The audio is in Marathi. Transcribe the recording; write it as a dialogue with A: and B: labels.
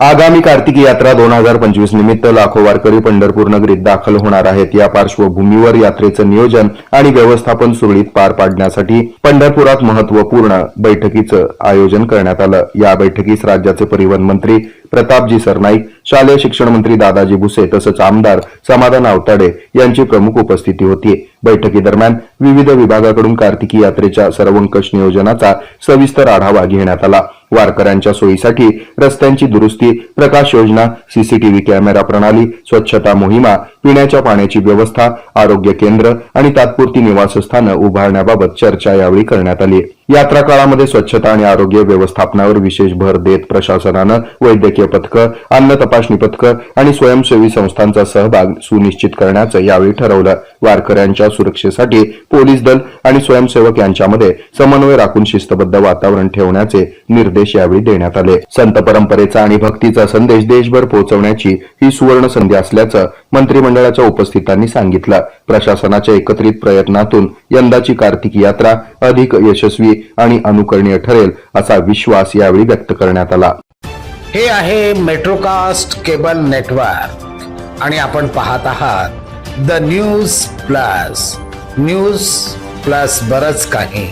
A: आगामी कार्तिकी यात्रा दोन हजार पंचवीस निमित्त लाखो वारकरी पंढरपूर नगरीत दाखल होणार आहेत. या पार्श्वभूमीवर यात्रेचं नियोजन आणि व्यवस्थापन सुरळीत पार पाडण्यासाठी पंढरपुरात महत्त्वपूर्ण बैठकीचं आयोजन करण्यात आलं. या बैठकीस राज्याचे परिवहन मंत्री प्रतापजी सरनाईक शालेय शिक्षण मंत्री दादाजी भुसे तसंच आमदार समाधान आवताडे यांची प्रमुख उपस्थिती होती. बैठकीदरम्यान विविध विभागाकडून कार्तिकी यात्रेच्या सर्वंकष नियोजनाचा सविस्तर आढावा घेण्यात आला. वारकऱ्यांच्या सोयीसाठी रस्त्यांची दुरुस्ती प्रकाश योजना सीसीटीव्ही कॅमेरा प्रणाली स्वच्छता मोहिमा पिण्याच्या पाण्याची व्यवस्था आरोग्य केंद्र आणि तात्पुरती निवासस्थानं उभारण्याबाबत चर्चा यावेळी करण्यात आली. यात्रा काळामध्ये स्वच्छता आणि आरोग्य व्यवस्थापनावर विशेष भर देत प्रशासनानं वैद्यकीय पथकं अन्न तपासणी पथकं आणि स्वयंसेवी संस्थांचा सहभाग सुनिश्चित करण्याचं यावेळी ठरवलं. वारकऱ्यांच्या सुरक्षेसाठी पोलीस दल आणि स्वयंसेवक यांच्यामध्ये समन्वय राखून शिस्तबद्ध वातावरण ठेवण्याचे निर्देश यावेळी देण्यात आले. संत परंपरेचा आणि भक्तीचा संदेश देशभर पोहोचवण्याची ही सुवर्ण संधी असल्याचं मंत्रिमंडळाच्या उपस्थितांनी सांगितलं. प्रशासनाच्या एकत्रित प्रयत्नातून यंदाची कार्तिक यात्रा अधिक यशस्वी आणि अनुकरणीय ठरेल असा विश्वास यावेळी व्यक्त करण्यात आला.
B: हे आहे मेट्रोकास्ट केबल नेटवर्क. आणि आपण पाहत आहात the news plus. News plus बरच काही.